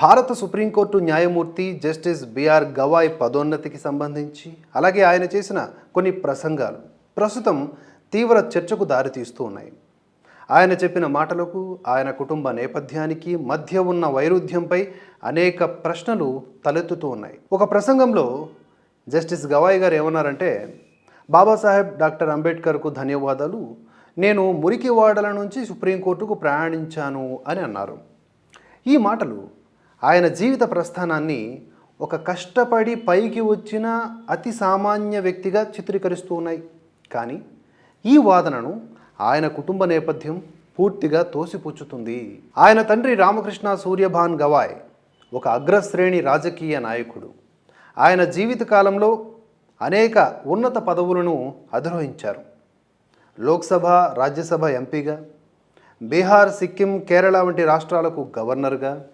భారత సుప్రీంకోర్టు న్యాయమూర్తి justice BR Gavai పదోన్నతికి సంబంధించి అలాగే ఆయన చేసిన కొన్ని ప్రసంగాలు ప్రస్తుతం తీవ్ర చర్చకు దారితీస్తూ ఉన్నాయి. ఆయన చెప్పిన మాటలకు ఆయన కుటుంబ నేపథ్యానికి మధ్య ఉన్న వైరుధ్యంపై అనేక ప్రశ్నలు తలెత్తుతూ ఉన్నాయి. ఒక ప్రసంగంలో జస్టిస్ గవాయ్ గారు ఏమన్నారంటే బాబాసాహెబ్ డాక్టర్ అంబేద్కర్కు ధన్యవాదాలు. నేను మురికివాడల నుంచి సుప్రీంకోర్టుకు ప్రయాణించాను అని అన్నారు. ఈ మాటలు ఆయన జీవిత ప్రస్థానాన్ని ఒక కష్టపడి పైకి వచ్చిన అతి సామాన్య వ్యక్తిగా చిత్రీకరిస్తూ ఉన్నాయి. కానీ ఈ వాదనను ఆయన కుటుంబ నేపథ్యం పూర్తిగా తోసిపుచ్చుతుంది. ఆయన తండ్రి రామకృష్ణ సూర్యభాన్ గవాయ్ ఒక అగ్రశ్రేణి రాజకీయ నాయకుడు. ఆయన జీవితకాలంలో అనేక ఉన్నత పదవులను అధిరోహించారు. లోక్సభ రాజ్యసభ ఎంపీగా బీహార్ సిక్కిం కేరళ వంటి రాష్ట్రాలకు గవర్నర్గా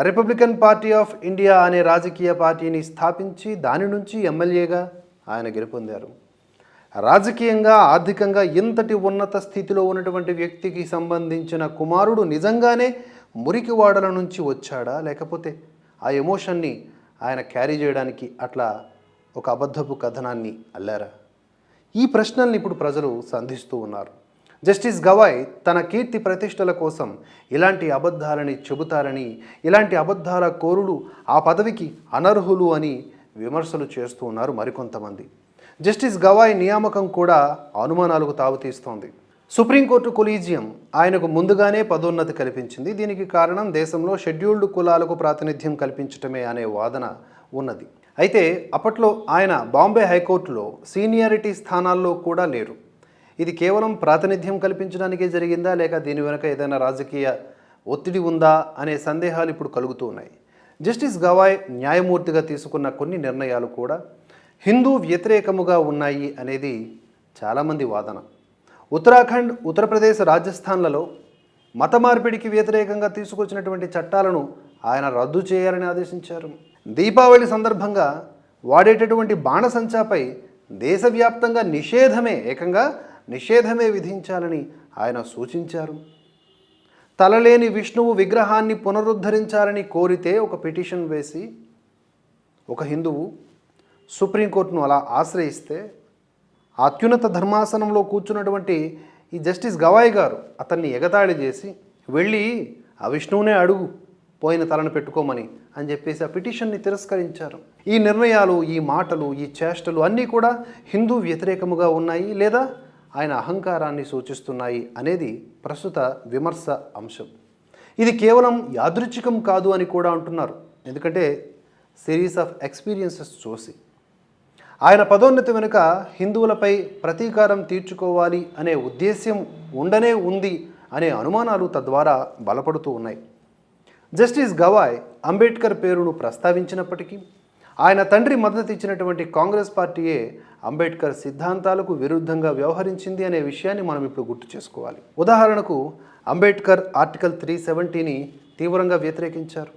రిపబ్లికన్ పార్టీ ఆఫ్ ఇండియా అనే రాజకీయ పార్టీని స్థాపించి దాని నుంచి ఎమ్మెల్యేగా ఆయన గెలుపొందారు. రాజకీయంగా ఆర్థికంగా ఇంతటి ఉన్నత స్థితిలో ఉన్నటువంటి వ్యక్తికి సంబంధించిన కుమారుడు నిజంగానే మురికివాడల నుంచి వచ్చాడా? లేకపోతే ఆ ఎమోషన్ని ఆయన క్యారీ చేయడానికి అట్లా ఒక అబద్ధపు కథనాన్ని అల్లారా? ఈ ప్రశ్నల్ని ఇప్పుడు ప్రజలు సంధిస్తూ ఉన్నారు. జస్టిస్ గవాయ్ తన కీర్తి ప్రతిష్టల కోసం ఇలాంటి అబద్ధాలని చెబుతారని ఇలాంటి అబద్ధాల కోరులు ఆ పదవికి అనర్హులు అని విమర్శలు చేస్తూ ఉన్నారు మరికొంతమంది. జస్టిస్ గవాయ్ నియామకం కూడా అనుమానాలకు తావుతీస్తోంది. సుప్రీంకోర్టు కొలీజియం ఆయనకు ముందుగానే పదోన్నతి కల్పించింది. దీనికి కారణం దేశంలో షెడ్యూల్డ్ కులాలకు ప్రాతినిధ్యం కల్పించటమే అనే వాదన ఉన్నది. అయితే అప్పట్లో ఆయన బాంబే హైకోర్టులో సీనియారిటీ స్థానాల్లో కూడా లేరు. ఇది కేవలం ప్రాతినిధ్యం కల్పించడానికే జరిగిందా లేక దీని వెనుక ఏదైనా రాజకీయ ఒత్తిడి ఉందా అనే సందేహాలు ఇప్పుడు కలుగుతూ ఉన్నాయి. జస్టిస్ గవాయ్ న్యాయమూర్తిగా తీసుకున్న కొన్ని నిర్ణయాలు కూడా హిందూ వ్యతిరేకముగా ఉన్నాయి అనేది చాలామంది వాదన. ఉత్తరాఖండ్ ఉత్తరప్రదేశ్ రాజస్థాన్లలో మత మార్పిడికి వ్యతిరేకంగా తీసుకొచ్చినటువంటి చట్టాలను ఆయన రద్దు చేయాలని ఆదేశించారు. దీపావళి సందర్భంగా వాడేటటువంటి బాణసంచాపై దేశవ్యాప్తంగా నిషేధమే ఏకంగా నిషేధమే విధించాలని ఆయన సూచించారు. తలలేని విష్ణువు విగ్రహాన్ని పునరుద్ధరించాలని కోరితే ఒక పిటిషన్ వేసి ఒక హిందువు సుప్రీంకోర్టును అలా ఆశ్రయిస్తే అత్యున్నత ధర్మాసనంలో కూర్చున్నటువంటి ఈ జస్టిస్ గవాయ్ గారు అతన్ని ఎగతాళి చేసి వెళ్ళి ఆ విష్ణువునే అడుగు పోయిన తలను పెట్టుకోమని అని చెప్పేసి ఆ పిటిషన్ని తిరస్కరించారు. ఈ నిర్ణయాలు ఈ మాటలు ఈ చేష్టలు అన్నీ కూడా హిందూ వ్యతిరేకముగా ఉన్నాయి. లేదా ఆయన అహంకారాన్ని సూచిస్తున్నాయి అనేది ప్రస్తుత విమర్శ అంశం. ఇది కేవలం యాదృచ్ఛికం కాదు అని కూడా అంటున్నారు. ఎందుకంటే సిరీస్ ఆఫ్ ఎక్స్పీరియన్సెస్ చూసి. ఆయన పదోన్నతి వెనుక హిందువులపై ప్రతీకారం తీర్చుకోవాలి అనే ఉద్దేశ్యం ఉండనే ఉంది అనే అనుమానాలు తద్వారా బలపడుతూ ఉన్నాయి. జస్టిస్ గవాయ్ అంబేద్కర్ పేరును ప్రస్తావించినప్పటికీ ఆయన తండ్రి మద్దతు ఇచ్చినటువంటి కాంగ్రెస్ పార్టీయే అంబేద్కర్ సిద్ధాంతాలకు విరుద్ధంగా వ్యవహరించింది అనే విషయాన్ని మనం ఇప్పుడు గుర్తు చేసుకోవాలి. ఉదాహరణకు అంబేద్కర్ ఆర్టికల్ త్రీ సెవెంటీని తీవ్రంగా వ్యతిరేకించారు.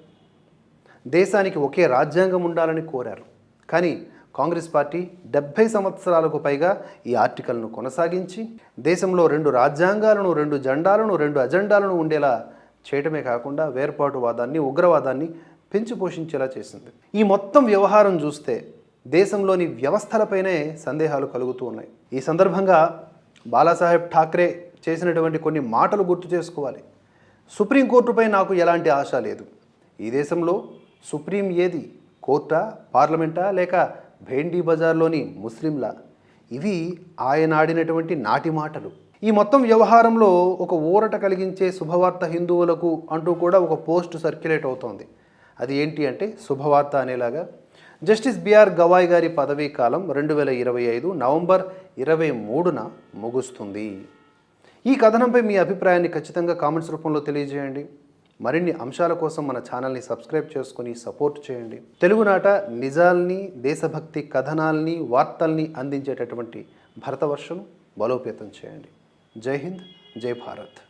దేశానికి ఒకే రాజ్యాంగం ఉండాలని కోరారు. కానీ కాంగ్రెస్ పార్టీ డెబ్భై సంవత్సరాలకు పైగా ఈ ఆర్టికల్ను కొనసాగించి దేశంలో రెండు రాజ్యాంగాలను రెండు జెండాలను రెండు అజెండాలను ఉండేలా చేయటమే కాకుండా వేర్పాటువాదాన్ని ఉగ్రవాదాన్ని పెంచి పోషించేలా చేసింది ఈ మొత్తం వ్యవహారం చూస్తే దేశంలోని వ్యవస్థలపైనే సందేహాలు కలుగుతూ ఉన్నాయి. ఈ సందర్భంగా బాలాసాహెబ్ ఠాక్రే చేసినటువంటి కొన్ని మాటలు గుర్తు చేసుకోవాలి. సుప్రీంకోర్టుపై నాకు ఎలాంటి ఆశ లేదు. ఈ దేశంలో సుప్రీం ఏది? కోర్టా? పార్లమెంటా? లేక భేండీ బజార్లోని ముస్లింలా? ఇవి ఆయన ఆడినటువంటి నాటి మాటలు. ఈ మొత్తం వ్యవహారంలో ఒక ఊరట కలిగించే శుభవార్త హిందువులకు అంటూ కూడా ఒక పోస్ట్ సర్క్యులేట్ అవుతోంది. అది ఏంటి అంటే శుభవార్త అనేలాగా. జస్టిస్ బిఆర్ గవాయ్ గారి పదవీ కాలం రెండు వేల ఇరవై ఐదు నవంబర్ ఇరవై మూడున ముగుస్తుంది. ఈ కథనంపై మీ అభిప్రాయాన్ని ఖచ్చితంగా కామెంట్స్ రూపంలో తెలియజేయండి. మరిన్ని అంశాల కోసం మన ఛానల్ని సబ్స్క్రైబ్ చేసుకుని సపోర్ట్ చేయండి. తెలుగునాట నిజాల్ని దేశభక్తి కథనాల్ని వార్తల్ని అందించేటటువంటి భరతవర్షం బలోపేతం చేయండి. జై హింద్ జై భారత్.